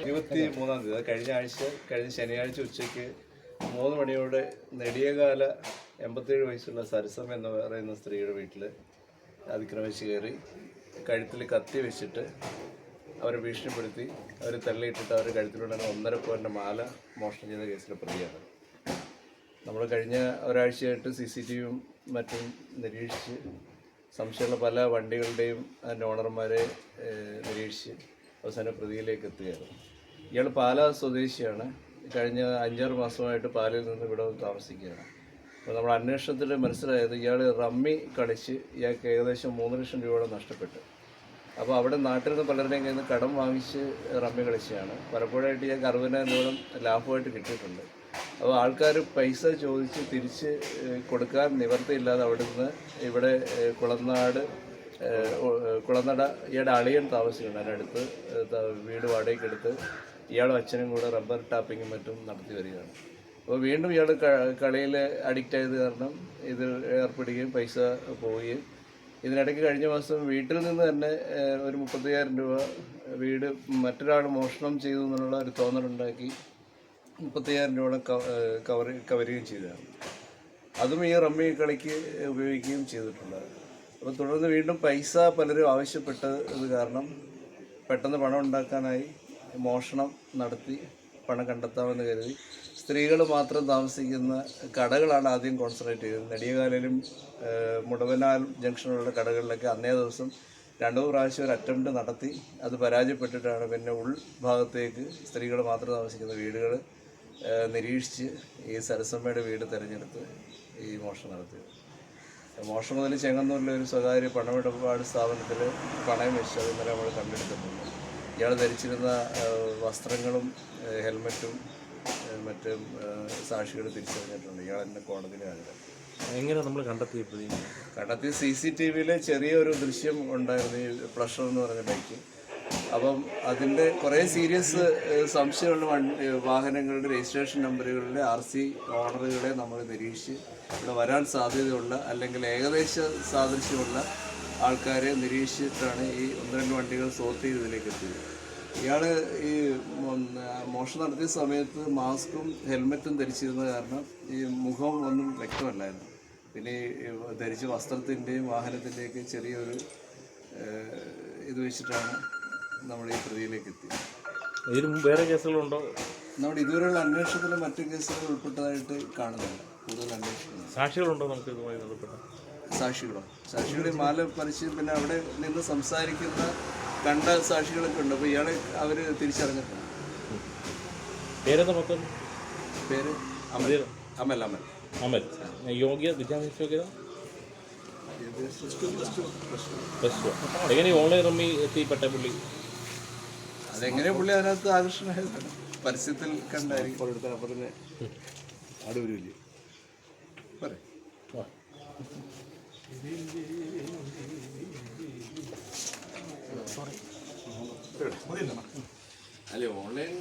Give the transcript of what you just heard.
ഇരുപത്തി മൂന്നാം തീയതി കഴിഞ്ഞ ആഴ്ച കഴിഞ്ഞ ശനിയാഴ്ച ഉച്ചയ്ക്ക് മൂന്ന് മണിയോടെ നെടിയകാല എൺപത്തേഴ് വയസ്സുള്ള സരസം എന്ന് പറയുന്ന സ്ത്രീയുടെ വീട്ടിൽ അതിക്രമിച്ച് കയറി കഴുത്തിൽ കത്തി വെച്ചിട്ട് അവരെ ഭീഷണിപ്പെടുത്തി അവരെ തള്ളിയിട്ടിട്ട് അവരുടെ കഴുത്തിലുണ്ടായിരുന്ന ഒന്നര പവന്റെ മാല മോഷണം ചെയ്ത കേസിലെ പ്രതിയാണ്. നമ്മൾ കഴിഞ്ഞ ഒരാഴ്ചയായിട്ട് സി സി ടി വിയും മറ്റും നിരീക്ഷിച്ച് സംശയമുള്ള പല വണ്ടികളുടെയും അതിന്റെ ഓണർമാരെ നിരീക്ഷിച്ച് അവസാന പ്രതിയിലേക്ക് എത്തുകയായിരുന്നു. ഇയാൾ പാല സ്വദേശിയാണ്. കഴിഞ്ഞ അഞ്ചാറ് മാസമായിട്ട് പാലയിൽ നിന്ന് ഇവിടെ താമസിക്കുകയാണ്. അപ്പോൾ നമ്മുടെ അന്വേഷണത്തിൽ മനസ്സിലായത് ഇയാൾ റമ്മി കളിച്ച് ഇയാൾക്ക് ഏകദേശം മൂന്ന് ലക്ഷം രൂപയോളം നഷ്ടപ്പെട്ടു. അപ്പോൾ അവിടെ നാട്ടിൽ നിന്ന് പലരുടെയും കയ്യിൽ നിന്ന് കടം വാങ്ങിച്ച് റമ്മി കളിച്ചതാണ് പലപ്പോഴായിട്ട് ഇയാൾക്ക് അറുപതിനായിരം രൂപ ലാഭമായിട്ട് കിട്ടിയിട്ടുണ്ട്. അപ്പോൾ ആൾക്കാർ പൈസ ചോദിച്ച് തിരിച്ച് കൊടുക്കാൻ നിവർത്തിയില്ലാതെ അവിടെ നിന്ന് ഇവിടെ കുളനാട് കുളനട ഇയാളുടെ അളിയൻ താമസിക്കുന്നുണ്ട് അടുത്ത് വീട് വാടകയ്ക്ക് എടുത്ത് ഇയാളും അച്ഛനും കൂടെ റബ്ബർ ടാപ്പിങ്ങും മറ്റും നടത്തി വരികയാണ്. അപ്പോൾ വീണ്ടും ഇയാൾ കളിയിൽ അഡിക്റ്റ് ആയത് കാരണം ഇതിൽ ഏർപ്പെടുകയും പൈസ പോവുകയും. ഇതിനിടയ്ക്ക് കഴിഞ്ഞ മാസം വീട്ടിൽ നിന്ന് തന്നെ ഒരു മുപ്പത്തയ്യായിരം രൂപ വീട് മറ്റൊരാൾ മോഷണം ചെയ്തു എന്നുള്ള ഒരു തോന്നലുണ്ടാക്കി. മുപ്പത്തയ്യായിരം രൂപ കവർ കവരുകയും ചെയ്തതാണ്. അതും ഈ റമ്മി കളിക്ക് ഉപയോഗിക്കുകയും ചെയ്തിട്ടുണ്ട്. അപ്പോൾ തുടർന്ന് വീണ്ടും പൈസ പലരും ആവശ്യപ്പെട്ടത് കാരണം പെട്ടെന്ന് പണം ഉണ്ടാക്കാനായി മോഷണം നടത്തി പണം കണ്ടെത്താമെന്ന് കരുതി. സ്ത്രീകൾ മാത്രം താമസിക്കുന്ന കടകളാണ് ആദ്യം കോൺസെൻട്രേറ്റ് ചെയ്തത്. നെടിയകാലിലും മുടവനാൽ ജംഗ്ഷനിലുള്ള കടകളിലൊക്കെ അന്നേ ദിവസം രണ്ടു പ്രാവശ്യം ഒരു അറ്റംപ്റ്റ് നടത്തി. അത് പരാജയപ്പെട്ടിട്ടാണ് പിന്നെ ഉൾഭാഗത്തേക്ക് സ്ത്രീകൾ മാത്രം താമസിക്കുന്ന വീടുകൾ നിരീക്ഷിച്ച് ഈ സരസമ്മയുടെ വീട് തിരഞ്ഞെടുത്ത് ഈ മോഷണം നടത്തിയത് മോഷണം മുതൽ ചെങ്ങന്നൂരിലെ ഒരു സ്വകാര്യ പണമിടപാട് സ്ഥാപനത്തിൽ പണയം വെച്ച് അത് ഇന്നലെ നമ്മൾ കണ്ടെടുത്തിട്ടുണ്ട്. ഇയാൾ ധരിച്ചിരുന്ന വസ്ത്രങ്ങളും ഹെൽമെറ്റും മറ്റും സാക്ഷികൾ തിരിച്ചറിഞ്ഞിട്ടുണ്ട്. ഇയാൾ എന്നെ കോടതിയിൽ ഹാജരാക്കി എങ്ങനെ നമ്മൾ കണ്ടെത്തി കണ്ടെത്തി കണ്ടെത്തിയ സി സി ടി വിയിലെ ചെറിയൊരു ദൃശ്യം ഉണ്ടായിരുന്നു. ഈ പ്ലഷർ എന്ന് പറഞ്ഞ ബൈക്ക്. അപ്പം അതിന്റെ കുറേ സീരിയസ് സംശയമുള്ള വണ്ടി വാഹനങ്ങളുടെ രജിസ്ട്രേഷൻ നമ്പറുകളുടെ ആർ സി ഓണറുകളെ നമ്മൾ നിരീക്ഷിച്ച് ഇവിടെ വരാൻ സാധ്യതയുള്ള അല്ലെങ്കിൽ ഏകദേശ സാദൃശ്യമുള്ള ആൾക്കാരെ നിരീക്ഷിച്ചിട്ടാണ് ഈ ഒന്ന് രണ്ട് വണ്ടികൾ സോർട്ട് ചെയ്ത് ഇതിലേക്ക് എത്തിയത്. ഇയാൾ ഈ മോഷണം നടത്തിയ സമയത്ത് മാസ്കും ഹെൽമെറ്റും ധരിച്ചിരുന്ന കാരണം ഈ മുഖം ഒന്നും വ്യക്തമല്ലായിരുന്നു. പിന്നെ ധരിച്ച വസ്ത്രത്തിന്റെയും വാഹനത്തിന്റെയൊക്കെ ചെറിയൊരു ഇത് വെച്ചിട്ടാണ് നമ്മൾ ഈ പ്രതിയിലേക്ക് എത്തി. ഇതിന് മുമ്പ് വേറെ കേസുകളുണ്ടോ? നമ്മുടെ ഇതുവരെയുള്ള അന്വേഷണത്തിൽ മറ്റു കേസുകൾ ഉൾപ്പെട്ടതായിട്ട് കാണുന്നില്ല കൂടുതൽ അന്വേഷിക്കുന്നു സാക്ഷികളുണ്ടോ നമുക്ക് ഇതുമായി ബന്ധപ്പെട്ട? സാക്ഷികളോ? സാക്ഷികളെ മാല പറിച്ച് പിന്നെ അവിടെ നിന്ന് സംസാരിക്കുന്ന കണ്ട സാക്ഷികളൊക്കെ ഉണ്ട്. അപ്പോൾ ഇയാളെ അവർ തിരിച്ചറിഞ്ഞിട്ടുണ്ട്. പേരെന്താ മൊത്തം? പേര് അമൽ. അമൽ അമൽ. അമൽ. യോഗ്യ വിദ്യാഭ്യാസ യോഗ്യത എങ്ങനെ ഓൺലൈൻ റമ്മി എത്തിപ്പെട്ട പുള്ളി? അതെങ്ങനെ പുള്ളി അതിനകത്ത് ആകർഷണമായത് പരസ്യത്തിൽ കണ്ടായിരിക്കും. അല്ലേ ഓൺലൈൻ